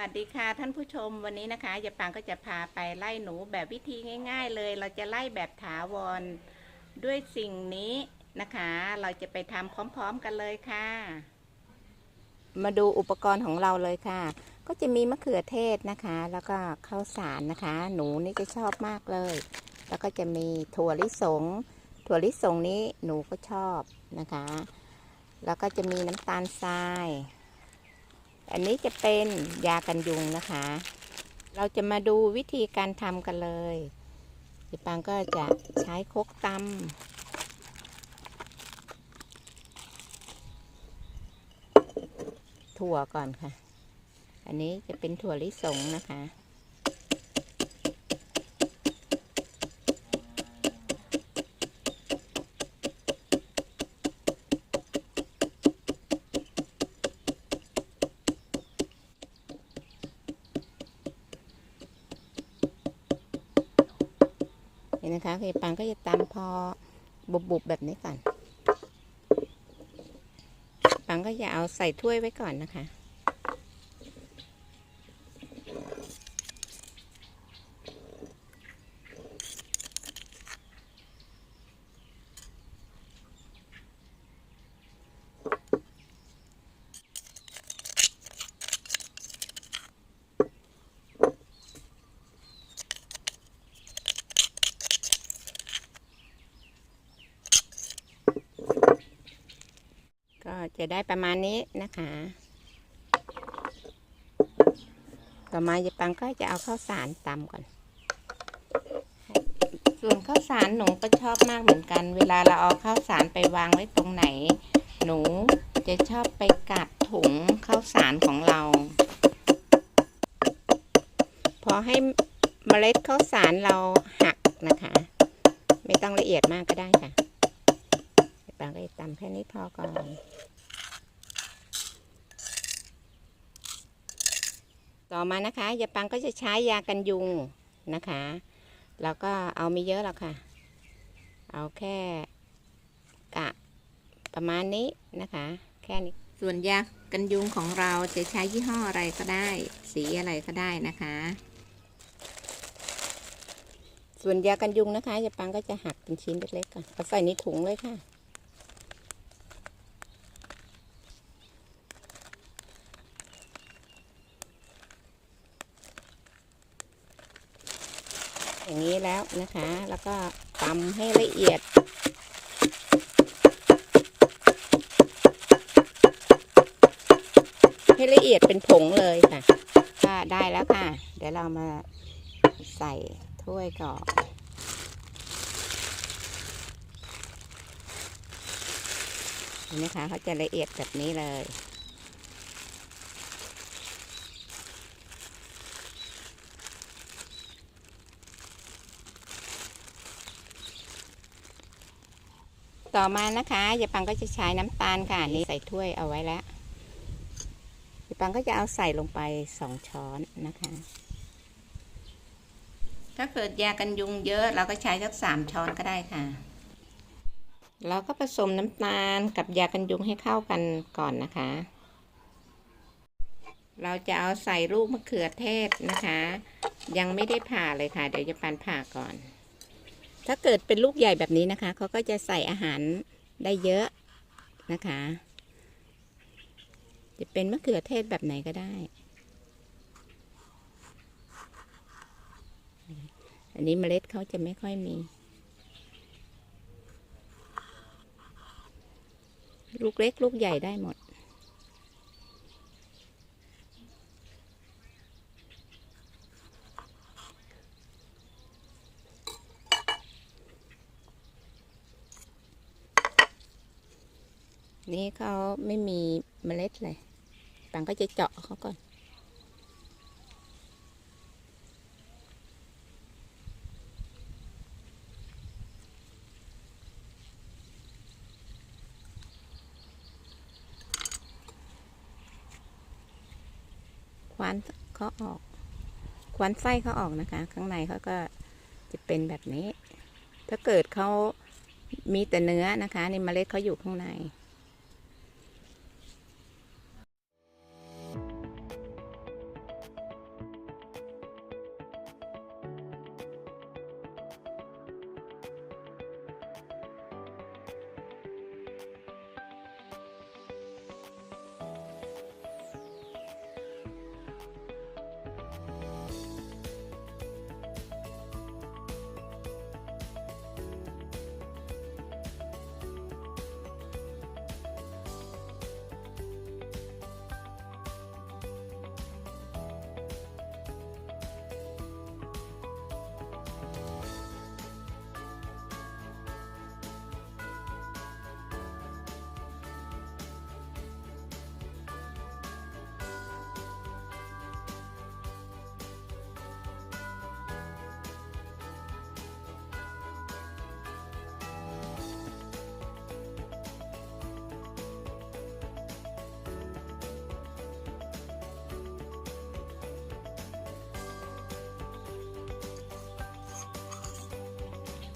สวัสดีค่ะท่านผู้ชมวันนี้นะคะยายปังก็จะพาไปไล่หนูแบบวิธีง่าย ๆ เลย เราจะไล่แบบถาวรด้วยสิ่งนี้นะคะ เราจะไปทำพร้อมๆกันเลยค่ะ มาดูอุปกรณ์ของเราเลยค่ะ ก็จะมีมะเขือเทศนะคะ แล้วก็ข้าวสารนะคะ หนูนี่จะชอบมากเลย แล้วก็จะมีถั่วลิสง ถั่วลิสงนี้หนูก็ชอบนะคะ แล้วก็จะมีน้ำตาลทราย อันนี้จะเป็นยากันยุงนะคะ เราจะมาดูวิธีการทำกันเลยพี่ปังก็จะใช้คกตำถั่วก่อนค่ะ อันนี้จะเป็นถั่วลิสงนะคะ นี่นะคะคือปังก็จะตำพอบุบๆแบบนี้ก่อน ปังก็จะเอาใส่ถ้วยไว้ก่อนนะคะ ก็ จะได้ประมาณนี้นะคะ ต่อมายายปังก็จะเอาข้าวสารตำก่อน ส่วนข้าวสารหนูก็ชอบมากเหมือนกัน เวลาเราเอาข้าวสารไปวางไว้ตรงไหน หนูจะชอบไปกัดถุงข้าวสารของเรา พอให้เมล็ดข้าวสารเราหักนะคะ ไม่ต้องละเอียดมากก็ได้ค่ะปังก็ตำแค่นี้พอก่อน ต่อมานะคะยาปังก็จะใช้ยากันยุงนะคะแล้วก็เอาไม่เยอะหรอกค่ะ เอาแค่กะประมาณนี้นะคะ แค่นี้ ส่วนยากันยุงของเราจะใช้ยี่ห้ออะไรก็ได้ สีอะไรก็ได้นะคะ ส่วนยากันยุงนะคะยาปังก็จะหักเป็นชิ้นเล็กๆก่อนเอาใส่ในถุงเลยค่ะ อย่างนี้แล้วนะคะ แล้วก็ตำให้ละเอียด ให้ละเอียดเป็นผงเลยค่ะก็ได้แล้วค่ะ เดี๋ยวเรามาใส่ถ้วยก่อนเห็นไหมคะเขาจะละเอียดแบบนี้เลย ต่อมานะคะยายปังก็จะใช้น้ำตาลค่ะนี่ใส่ถ้วยเอาไว้แล้วยายปังก็จะเอาใส่ลงไปสองช้อนนะคะ ถ้าเกิดยากันยุงเยอะเราก็ใช้สักสามช้อนก็ได้ค่ะเราก็ผสมน้ำตาลกับยากันยุงให้เข้ากันก่อนนะคะ เราจะเอาใส่ลูกมะเขือเทศนะคะ ยังไม่ได้ผ่าเลยค่ะ เดี๋ยวจะปันผ่าก่อน ถ้าเกิดเป็นลูกใหญ่แบบนี้นะคะ เขาก็จะใส่อาหารได้เยอะนะคะ จะเป็นมะเขือเทศแบบไหนก็ได้ อันนี้เมล็ดเขาจะไม่ค่อยมี ลูกเล็กลูกใหญ่ได้หมด นี่เขาไม่มีเมล็ดเลยปังก็จะเจาะเขาก่อน ควานเขาออก ควานไส้เขาออกนะคะ ข้างในเขาก็จะเป็นแบบนี้ ถ้าเกิดเขามีแต่เนื้อนะคะในเมล็ดเขาอยู่ข้างใน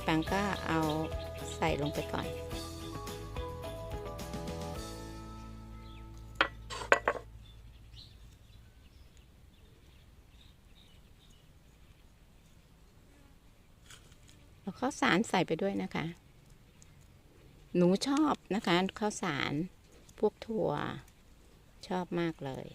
ปังก็เอาใส่ลงไปก่อนแล้วข้าวสารใส่ไปด้วยนะคะ หนูชอบนะคะข้าวสารพวกถั่วชอบมากเลย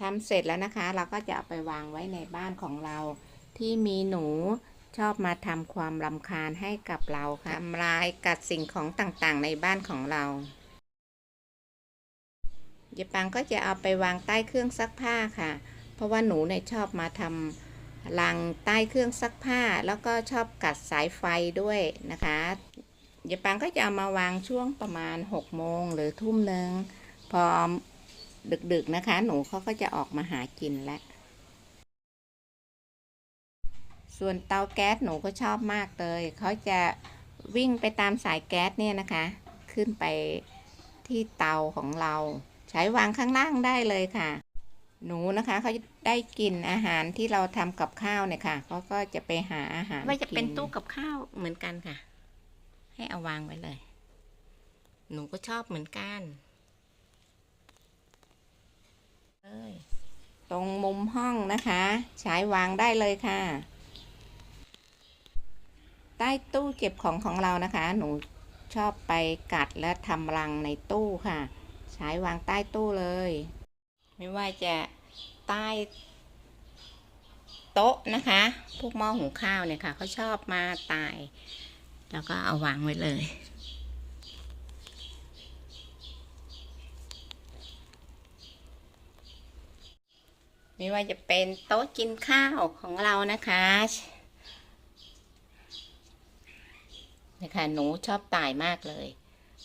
ทำเสร็จแล้วนะคะ เราก็จะเอาไปวางไว้ในบ้านของเรา ที่มีหนูชอบมาทำความรำคาญให้กับเราค่ะทำลายกัดสิ่งของต่างๆ ในบ้านของเรายายปังก็จะเอาไปวางใต้เครื่องซักผ้าค่ะ เพราะว่าหนูเนี่ยชอบมาทำรังใต้เครื่องซักผ้า แล้วก็ชอบกัดสายไฟด้วยนะคะยายปังก็จะเอามาวางช่วงประมาณ6โมงหรือทุ่มหนึ่งพอ ดึกๆนะคะ หนูเขาก็จะออกมาหากินแล้วส่วนเตาแก๊สหนูก็ชอบมากเลย เขาจะวิ่งไปตามสายแก๊สเนี่ยนะคะ ขึ้นไปที่เตาของเรา ใช้วางข้างล่างได้เลยค่ะ หนูนะคะเขาจะได้กินอาหารที่เราทำกับข้าวเนี่ยค่ะเขาก็จะไปหาอาหารไม่จะเป็นกิตู้กับข้าวเหมือนกันค่ะ ให้เอาวางไว้เลย หนูก็ชอบเหมือนกัน เอ้ยตรงมุมห้องนะคะ ใช้วางได้เลยค่ะ ใต้ตู้เก็บของของเรานะคะ หนูชอบไปกัดและทำรังในตู้ค่ะ ใช้วางใต้ตู้เลย ไม่ว่าจะใต้โต๊ะนะคะ พวกหม้อหุงข้าวเนี่ยค่ะเขาชอบมาตาย แล้วก็เอาวางไว้เลย ไม่ว่าจะเป็นโต๊ะกินข้าวของเรานะคะนะคะหนูชอบตายมากเลย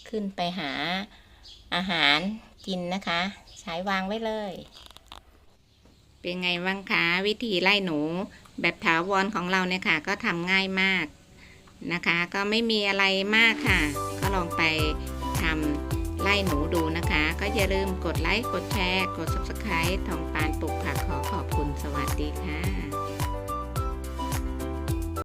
ขึ้นไปหาอาหารกินนะคะใช้วางไว้เลย เป็นไงบ้างคะวิธีไล่หนูแบบถาวรของเราเนี่ยค่ะ ก็ทำง่ายมากนะคะ ก็ไม่มีอะไรมากค่ะ ก็ลองไป ไล่หนูดูนะคะ ก็อย่าลืมกดไลค์ กดแชร์ กด subscribe ทองปานปลูกผักขอขอบคุณสวัสดีค่ะ